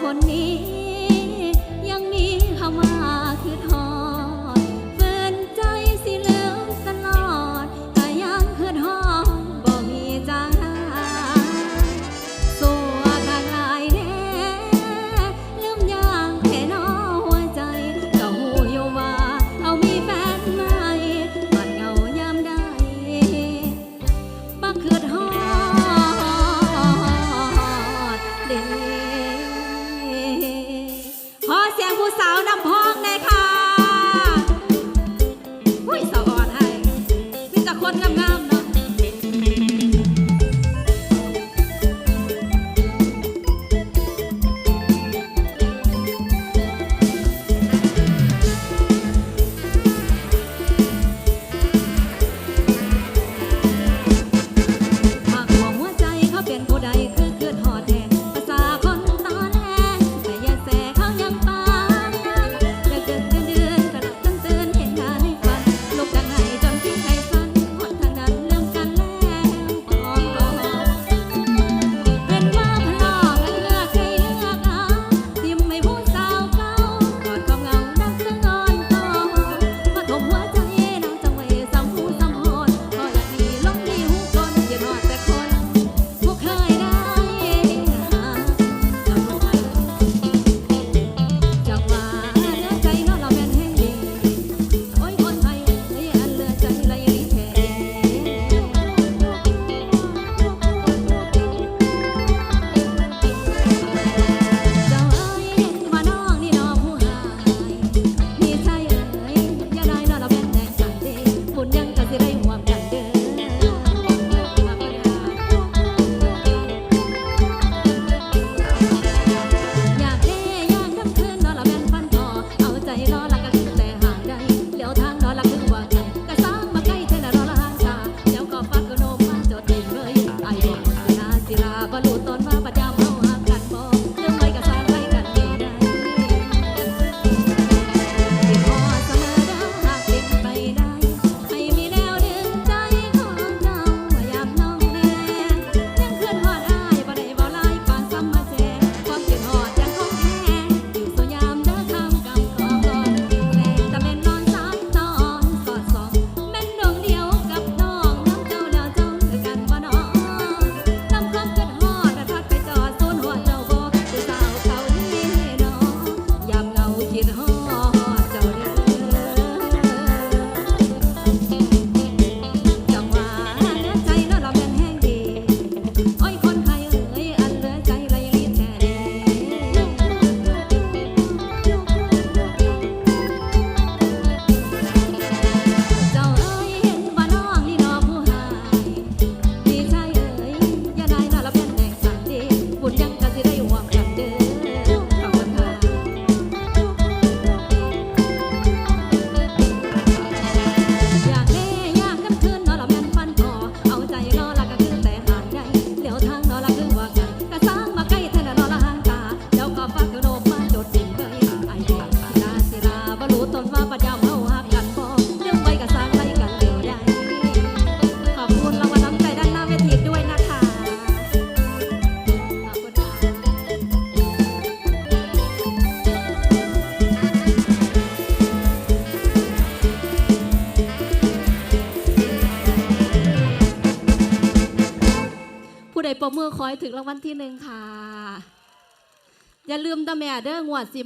คนนี้ ยังมีคำว่าคือทอ What más. I love you. ผู้ใดประมือคอยถึงรางวัลที่หนึ่งค่ะ อย่าลืมตาแม่เด้องวดสิ